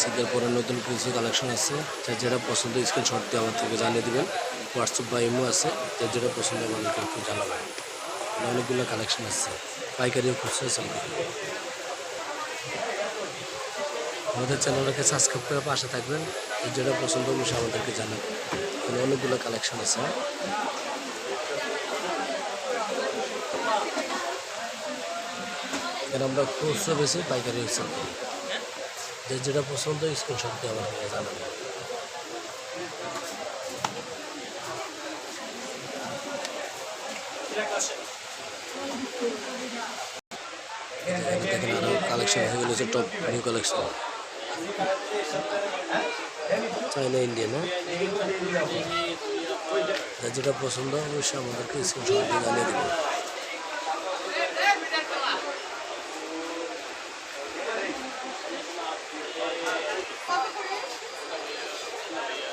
শীতের পরে নতুন কিছু কালেকশন আছে। যার যেটা পছন্দ স্ক্রিনশট দিয়ে আমার থেকে জানিয়ে দেবেন। হোয়াটসঅ্যাপ বা ইমো আছে, যার যেটা পছন্দ আমাদেরকে একটু জানাবেন। অনেকগুলো কালেকশন আছে। পাইকারিও আছে আমাদের। চ্যানেলটাকে সাবস্ক্রাইব করে পাশে থাকবেন। যেটা পছন্দ অবশ্যই আমাদেরকে জানাবেন অনেকগুলো কালেকশন আছে। এখানে আমরা খুচরো বেশি পাইকারি হিসাব করি। যে যেটা পছন্দ স্ক্রিনশট দিয়ে জানাবেন দেখেন আরও কালেকশন হয়ে গেল যার যেটা পছন্দ, অবশ্যই আমাদেরকে স্ক্রিনশট দিয়ে জানিয়ে দেবেন।